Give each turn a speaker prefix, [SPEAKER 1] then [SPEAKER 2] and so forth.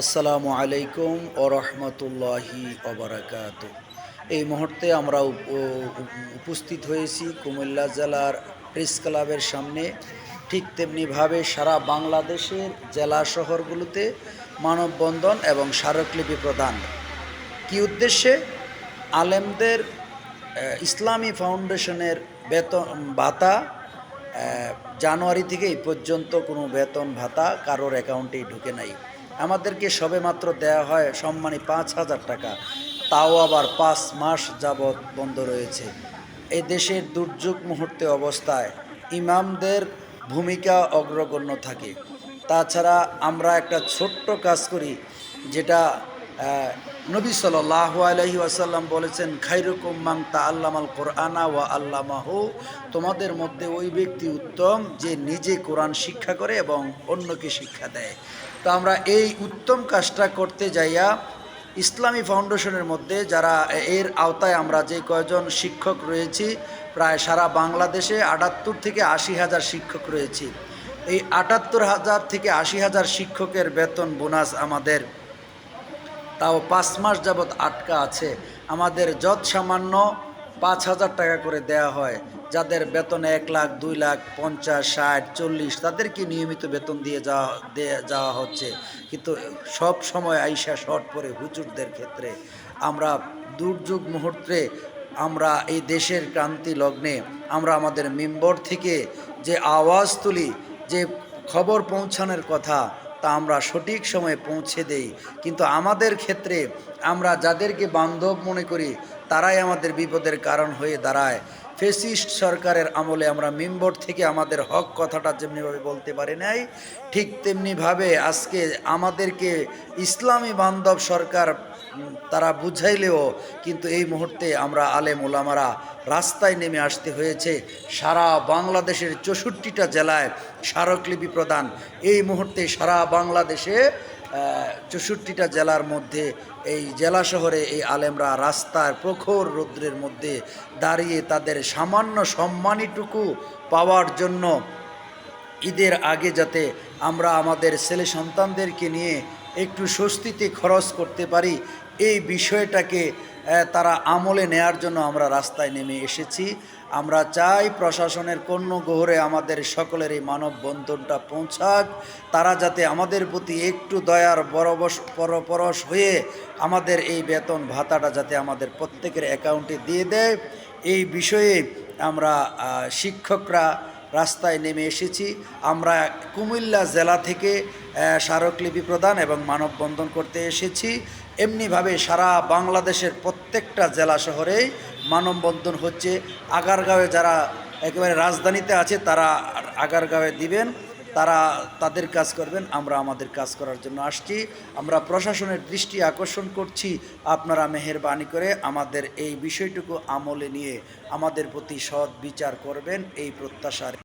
[SPEAKER 1] আসসালামু আলাইকুম ও রহমতুল্লাহি অবরাকাত এই মুহূর্তে আমরা উপস্থিত হয়েছি কুমিল্লা জেলার প্রেস ক্লাবের সামনে। ঠিক তেমনিভাবে সারা বাংলাদেশের জেলা শহরগুলোতে মানববন্ধন এবং স্মারকলিপি প্রদান। কি উদ্দেশ্যে? আলেমদের ইসলামী ফাউন্ডেশনের বেতন ভাতা জানুয়ারি থেকে এই পর্যন্ত কোনো বেতন ভাতা কারোর অ্যাকাউন্টেই ঢুকে নাই। আমাদেরকে সবে মাত্র দেয়া হয় সম্মানে পাঁচ হাজার টাকা। তাও আবার পাঁচ মাস যাবৎ বন্ধ রয়েছে। এ দেশের দুর্যোগ মুহূর্তে অবস্থায় ইমামদের ভূমিকা অগ্রগণ্য থাকে। তাছাড়া আমরা একটা ছোট্ট কাজ করি, যেটা নবী সাল্লাহ আলহি আসাল্লাম বলেছেন খাইরুকুম মাং তা আল্লামাল কোরআনা ওয়া আল্লামাহু। তোমাদের মধ্যে ওই ব্যক্তি উত্তম যে নিজে কোরআন শিক্ষা করে এবং অন্যকে শিক্ষা দেয়। তো আমরা এই উত্তম কাজটা করতে যাইয়া ইসলামী ফাউন্ডেশনের মধ্যে যারা এর আওতায় আমরা যে কয়জন শিক্ষক রয়েছি, প্রায় সারা বাংলাদেশে আটাত্তর থেকে আশি হাজার শিক্ষক রয়েছি। এই আটাত্তর হাজার থেকে আশি হাজার শিক্ষকের বেতন বোনাস আমাদের তাও পাঁচ মাস যাবৎ আটকা আছে। আমাদের যত সামান্য পাঁচ হাজার টাকা করে দেয়া হয়, যাদের বেতন এক লাখ, দুই লাখ, পঞ্চাশ, ষাট, চল্লিশ, তাদেরকে নিয়মিত বেতন দিয়ে যাওয়া দিয়ে যাওয়া হচ্ছে। কিন্তু সব সময় আইসা শর্ট পরে হুজুরদের ক্ষেত্রে আমরা দুর্যোগ মুহূর্তে আমরা এই দেশের ক্রান্তি লগ্নে আমরা আমাদের মেম্বর থেকে যে আওয়াজ তুলি, যে খবর পৌঁছানোর কথা তা আমরা সঠিক সময়ে পৌঁছে দেই। কিন্তু আমাদের ক্ষেত্রে আমরা যাদেরকে বান্ধব মনে করি, তারাই আমাদের বিপদের কারণ হয়ে দাঁড়ায়। ফেসিস্ট সরকারের আমলে আমরা মেম্বর থেকে আমাদের হক কথাটা যেমনিভাবে বলতে পারি নাই, ঠিক তেমনিভাবে আজকে আমাদেরকে ইসলামী বান্ধব সরকার তারা বুঝাইলেও কিন্তু এই মুহূর্তে আমরা আলেম ওলামারা রাস্তায় নেমে আসতে হয়েছে। সারা বাংলাদেশের চৌষট্টিটা জেলায় স্মারকলিপি প্রদান। এই মুহূর্তে সারা বাংলাদেশে চৌষট্টিটা জেলার মধ্যে, এই জেলা শহরে এই আলেমরা রাস্তার প্রখর রৌদ্রের মধ্যে দাঁড়িয়ে তাদের সামান্য সম্মানীটুকু পাওয়ার জন্য ঈদের আগে যাতে আমরা আমাদের ছেলে সন্তানদেরকে নিয়ে একটু স্বস্তিতে খরচ করতে পারি, এই বিষয়টাকে তারা আমলে নেয়ার জন্য আমরা রাস্তায় নেমে এসেছি। আমরা চাই প্রশাসনের কন্য গহরে আমাদের সকলের এই মানববন্ধনটা পৌঁছাক। তারা যাতে আমাদের প্রতি একটু দয়ার বরবশ, পরপরশ হয়ে আমাদের এই বেতন ভাতাটা যাতে আমাদের প্রত্যেকের অ্যাকাউন্টে দিয়ে দেয়। এই বিষয়ে আমরা শিক্ষকরা রাস্তায় নেমে এসেছি। আমরা কুমিল্লা জেলা থেকে স্মারকলিপি প্রদান এবং মানববন্ধন করতে এসেছি। এমনিভাবে সারা বাংলাদেশের প্রত্যেকটা জেলা শহরেই মানববন্ধন হচ্ছে। আগারগাঁওয়ে যারা একেবারে রাজধানীতে আছে, তারা আগারগাঁওয়ে দিবেন, তারা তাদের কাজ করবেন, আমরা আমাদের কাজ করার জন্য আসছি। আমরা প্রশাসনের দৃষ্টি আকর্ষণ করছি, আপনারা মেহরবানি করে আমাদের এই বিষয়টুকু আমলে নিয়ে আমাদের প্রতি সৎ বিচার করবেন, এই প্রত্যাশার